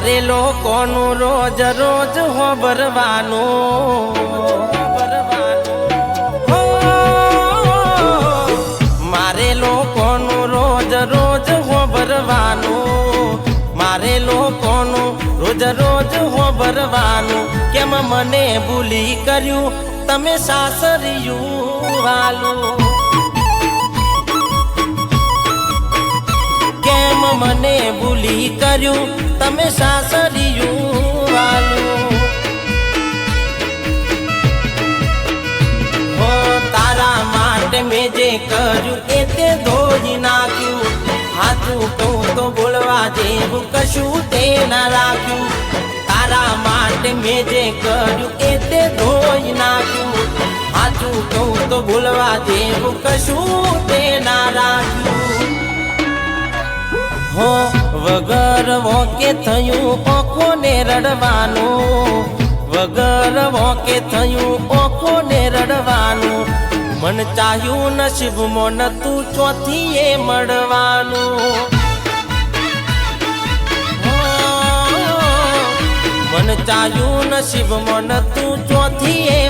મારે લોકોનું રોજ રોજ હોબરવાનું મારે લોકોનું રોજ રોજ હોબરવાનું મારે લોકોનું રોજ રોજ હોબરવાનું કેમ મને ભૂલી કર્યું તમે સાસરિયું વાલું? કર્યું, તમે સાસરિયું વાલું. હો, તારા માટે મેં જે કર્યું એ તે ધોઈ નાખ્યું. હાથું કહું તો બોલવા જેવું કશું તે ના રાખ્યું. તારા માટે મેં જે કર્યું એ તે ધોઈ નાખ્યું. હાથું કહું તો બોલવા જેવું કશું તે ના રાખ્યું. વગર વોકે થયું ઓખોને રડવાનું? વગર વોકે થયું ઓખોને રડવાનું? મન ચાહ્યું નસીબમાં નતું ચોથી એ મળવાનું. મન ચાહ્યું નસીબમાં નતું ચોથી એ મળવાનું